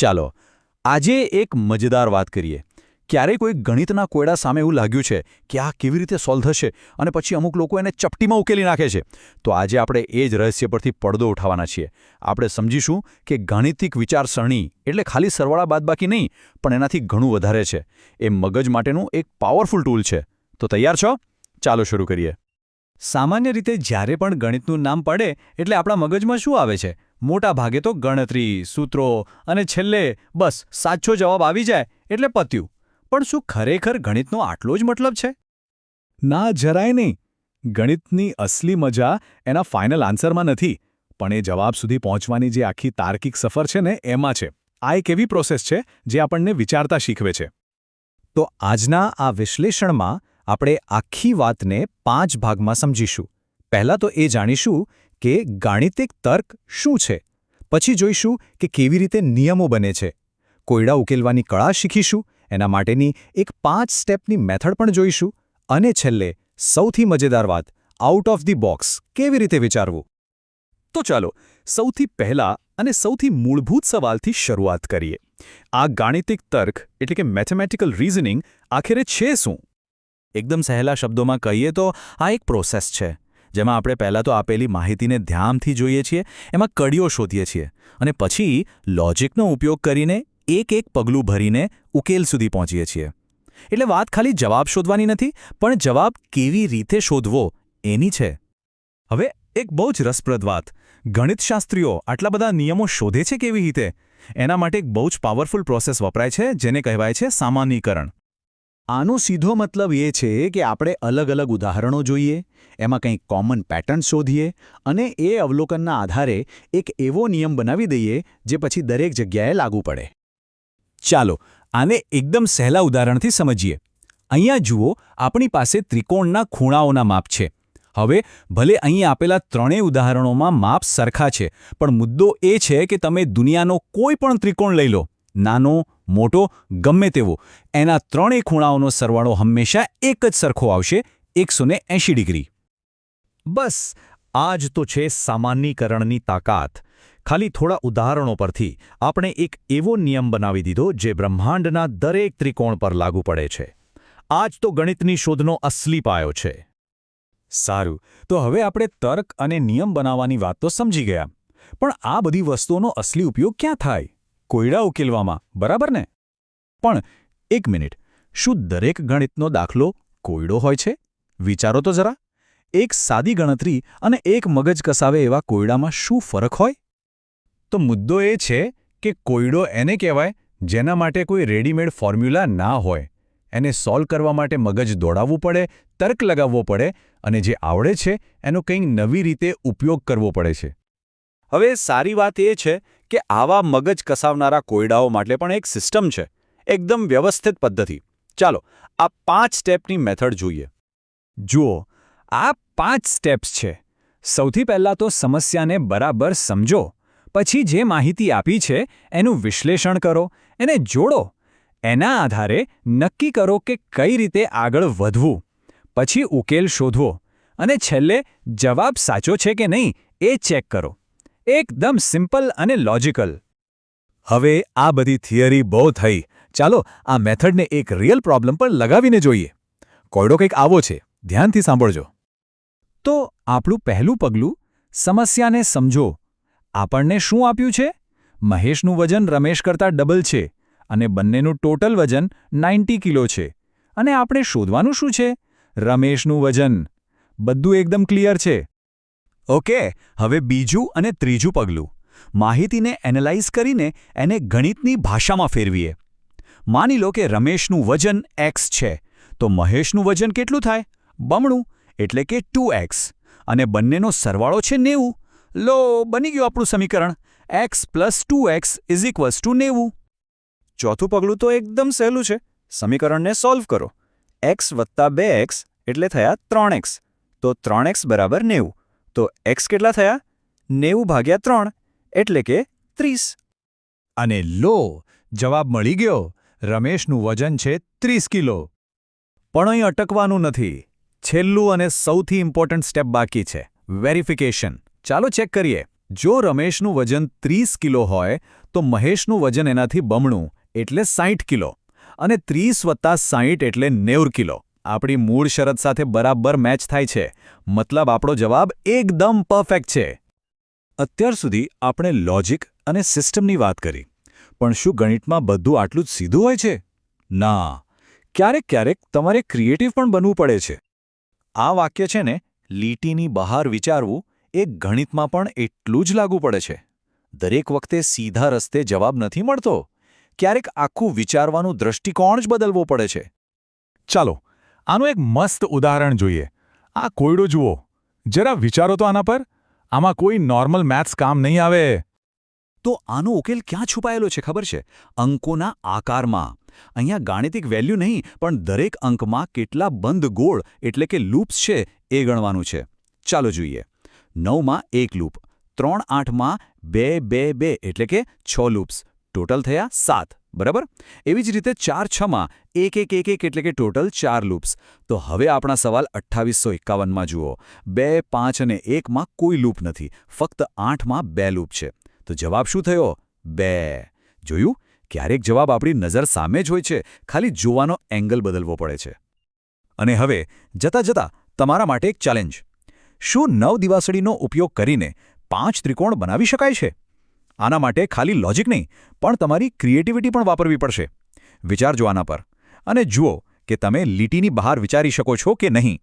ચાલો, આજે એક મજેદાર વાત કરીએ. ક્યારેક કોઈ ગણિતના કોયડા સામે એવું લાગ્યું છે કે આ કેવી રીતે સોલ્વ થશે અને પછી અમુક લોકો એને ચપટીમાં ઉકેલી નાખે છે. તો આજે આપણે એ જ રહસ્ય પરથી પડદો ઉઠાવવાના છીએ. આપણે સમજીશું કે ગાણિતિક વિચારસરણી એટલે ખાલી સરવાળા બાદબાકી નહીં, પણ એનાથી ઘણું વધારે છે. એ મગજ માટેનું એક પાવરફુલ ટૂલ છે. તો તૈયાર છો? ચાલો શરૂ કરીએ. સામાન્ય રીતે જ્યારે પણ ગણિતનું નામ પડે એટલે આપણા મગજમાં શું આવે છે? મોટા ભાગે તો ગણતરી, સૂત્રો અને છેલ્લે બસ સાચો જવાબ આવી જાય એટલે પત્યું. પણ શું ખરેખર ગણિતનો આટલો જ મતલબ છે? ના, જરાય નહીં. ગણિતની અસલી મજા એના ફાઇનલ આન્સરમાં નથી, પણ એ જવાબ સુધી પહોંચવાની જે આખી તાર્કિક સફર છે ને, એમાં છે. આ એક એવી પ્રોસેસ છે જે આપણને વિચારતા શીખવે છે. તો આજના આ વિશ્લેષણમાં આપણે આખી વાતને પાંચ ભાગમાં સમજીશું. પહેલાં તો એ જાણીશું કે ગાણિતિક તર્ક શું છે? પછી જોઈશું કે કેવી રીતે નિયમો બને છે. કોયડા ઉકેલવાની કળા શીખીશું, એના માટેની એક પાંચ સ્ટેપની મેથડ પણ જોઈશું અને છેલ્લે સૌથી મજેદાર વાત આઉટ ઓફ ધી બોક્સ કેવી રીતે વિચારવું? તો ચાલો સૌથી પહેલા અને સૌથી મૂળભૂત સવાલથી શરૂઆત કરીએ. આ ગાણિતિક તર્ક એટલે કે મેથેમેટિકલ રીઝનિંગ આખરે છે શું? એકદમ સહેલા શબ્દોમાં કહીએ તો આ એક પ્રોસેસ છે. જેમાં આપણે પહેલાં તો આપેલી માહિતીને ધ્યાનથી જોઈએ છીએ, એમાં કડીઓ શોધીએ છીએ અને પછી લોજિકનો ઉપયોગ કરીને એક એક પગલું ભરીને ઉકેલ સુધી પહોંચીએ છીએ. એટલે વાત ખાલી જવાબ શોધવાની નથી, પણ જવાબ કેવી રીતે શોધવો એની છે. હવે એક બહુ જ રસપ્રદ વાત. ગણિતશાસ્ત્રીઓ આટલા બધા નિયમો શોધે છે કેવી રીતે? એના માટે એક બહુ જ પાવરફુલ પ્રોસેસ વપરાય છે, જેને કહેવાય છે સામાન્યીકરણ આનો સીધો મતલબ એ છે કે આપણે અલગ અલગ ઉદાહરણો જોઈએ, એમાં કંઈક કોમન પેટર્ન શોધીએ અને એ અવલોકનના આધારે એક એવો નિયમ બનાવી દઈએ જે પછી દરેક જગ્યાએ લાગુ પડે. ચાલો, આને એકદમ સહેલા ઉદાહરણથી સમજીએ. અહીંયા જુઓ, આપણી પાસે ત્રિકોણના ખૂણાઓના માપ છે. હવે, ભલે અહીં આપેલા ત્રણેય ઉદાહરણોમાં માપ સરખા છે, પણ મુદ્દો એ છે કે તમે દુનિયાનો કોઈ પણ ત્રિકોણ લઈ લો. નાનો મોટો, ગમે તેવો. એના ત્રણેય ખૂણાઓનો સરવાળો હંમેશા એક જ સરખો આવશે, એકસો ડિગ્રી. બસ આ જ તો છે સામાન્યીકરણની તાકાત. ખાલી થોડા ઉદાહરણો પરથી. આપણે એક એવો નિયમ બનાવી દીધો, જે બ્રહ્માંડના દરેક ત્રિકોણ પર લાગુ પડે છે. આ જ તો ગણિતની શોધનો અસલી પાયો છે. સારું, તો હવે આપણે તર્ક અને નિયમ બનાવવાની વાત તો સમજી ગયા. પણ આ બધી વસ્તુઓનો અસલી ઉપયોગ ક્યાં થાય? કોયડા ઉકેલવામાં, બરાબર ને? પણ એક મિનિટ, શું દરેક ગણિતનો દાખલો કોયડો હોય છે? વિચારો તો જરા. એક સાદી ગણતરી અને એક મગજ કસાવે એવા કોયડામાં શું ફરક હોય? તો મુદ્દો એ છે કે કોયડો એને કહેવાય જેના માટે કોઈ રેડીમેડ ફોર્મ્યુલા ના હોય. એને સોલ્વ કરવા માટે મગજ દોડાવવું પડે, તર્ક લગાવવો પડે અને જે આવડે છે એનો કંઈક નવી રીતે ઉપયોગ કરવો પડે છે. હવે સારી વાત એ છે કે આવા મગજ કસાવનારા કોયડાઓ માટે પણ એક સિસ્ટમ છે, એકદમ વ્યવસ્થિત પદ્ધતિ. ચાલો, આ પાંચ સ્ટેપની મેથડ જોઈએ. જુઓ, આ પાંચ સ્ટેપ્સ છે. સૌથી પહેલાં તો સમસ્યાને બરાબર સમજો, પછી જે માહિતી આપી છે એનું વિશ્લેષણ કરો, એને જોડો. એના આધારે નક્કી કરો કે કઈ રીતે આગળ વધવું. પછી ઉકેલ શોધવો, અને છેલ્લે જવાબ સાચો છે કે નહીં એ ચેક કરો. એકદમ સિમ્પલ અને લોજિકલ. હવે આ બધી થિયરી બહુ થઈ. ચાલો આ મેથડને એક રિયલ પ્રોબ્લેમ પર લગાવીને જોઈએ. કોયડો કંઈક આવો છે. ધ્યાનથી સાંભળજો. તો આપણું પહેલું પગલું, સમસ્યાને સમજો. આપણને શું આપ્યું છે? મહેશનું વજન રમેશ કરતાં ડબલ છે અને બંનેનું ટોટલ વજન નાઇન્ટી કિલો છે. અને આપણે શોધવાનું શું છે? રમેશનું વજન. બધું એકદમ ક્લિયર છે. ઓકે, હવે બીજું અને ત્રીજું પગલું. માહિતીને એનાલાઇઝ કરીને એને ગણિતની ભાષામાં ફેરવીએ. માની લો કે રમેશનું વજન એક્સ છે, તો મહેશનું વજન કેટલું થાય? બમણું, એટલે કે ટુ એક્સ. અને બંનેનો સરવાળો છે નેવું. લો, બની ગયું આપણું સમીકરણ. X plus two X is equals two નેવું. ચોથું પગલું તો એકદમ સહેલું છે. સમીકરણને સોલ્વ કરો. એક્સ વત્તા બે એક્સ એટલે થયા ત્રણ એક્સ. તો ત્રણ એક્સ બરાબર નેવું. તો એક્સ કેટલા થયા? નેવું ભાગ્યા ત્રણ, એટલે કે ત્રીસ. અને લો, જવાબ મળી ગયો. રમેશનું વજન છે ત્રીસ કિલો. પણ અહીં અટકવાનું નથી. છેલ્લું અને સૌથી ઇમ્પોર્ટન્ટ સ્ટેપ બાકી છે. વેરિફિકેશન ચાલો ચેક કરીએ. જો રમેશનું વજન ત્રીસ કિલો હોય, તો મહેશનું વજન એનાથી બમણું, એટલે સાહીઠ કિલો. અને ત્રીસ વત્તા સાહીઠ એટલે નેવું કિલો. આપણી મૂળ શરત સાથે બરાબર મેચ થાય છે. મતલબ આપણો જવાબ એકદમ પરફેક્ટ છે. અત્યાર સુધી આપણે લોજિક અને સિસ્ટમની વાત કરી. પણ શું ગણિતમાં બધું આટલું જ સીધું હોય છે? ના. ક્યારેક ક્યારેક તમારે ક્રિએટિવ પણ બનવું પડે છે. આ વાક્ય છે ને, લીટીની બહાર વિચારવું એ ગણિતમાં પણ એટલું જ લાગુ પડે છે. દરેક વખતે સીધા રસ્તે જવાબ નથી મળતો. ક્યારેક આખું વિચારવાનું દૃષ્ટિકોણ જ બદલવો પડે છે. ચાલો આનું એક મસ્ત ઉદાહરણ જોઈએ. આ કોયડો જુઓ. જરા વિચારો તો આના પર. આમાં કોઈ નોર્મલ મેથ્સ કામ નહીં આવે. તો આનો ઉકેલ ક્યાં છુપાયેલો છે ખબર છે? અંકોના આકારમાં. અહીંયા ગાણિતિક વેલ્યુ નહીં, પણ દરેક અંકમાં કેટલા બંધ ગોળ, એટલે કે લૂપ્સ છે, એ ગણવાનું છે. ચાલો જોઈએ. નવમાં એક લૂપ. ત્રણ આઠમાં બે બે બે, એટલે કે છ લૂપ્સ. ટોટલ થયા સાત, બરાબર? એવી જ રીતે ચાર છમાં એક એક એક એક એટલે કે ટોટલ ચાર લૂપ્સ. તો હવે આપણા સવાલ અઠ્ઠાવીસો એકાવનમાં જુઓ. બે, પાંચ અને એકમાં કોઈ લૂપ નથી. ફક્ત આઠમાં બે લૂપ છે. તો જવાબ શું થયો? બે. જોયું? ક્યારેક જવાબ આપણી નજર સામે જ હોય છે. ખાલી જોવાનો એંગલ બદલવો પડે છે. અને હવે, જતા જતા, તમારા માટે એક ચેલેન્જ. શું નવ દિવાસળીનો ઉપયોગ કરીને પાંચ ત્રિકોણ બનાવી શકાય છે? આના માટે ખાલી લોજિક નહીં, પણ તમારી ક્રિએટિવિટી પણ વાપરવી પડશે. વિચારજો આના પર. અને જુઓ કે તમે લીટીની બહાર વિચારી શકો છો કે નહીં.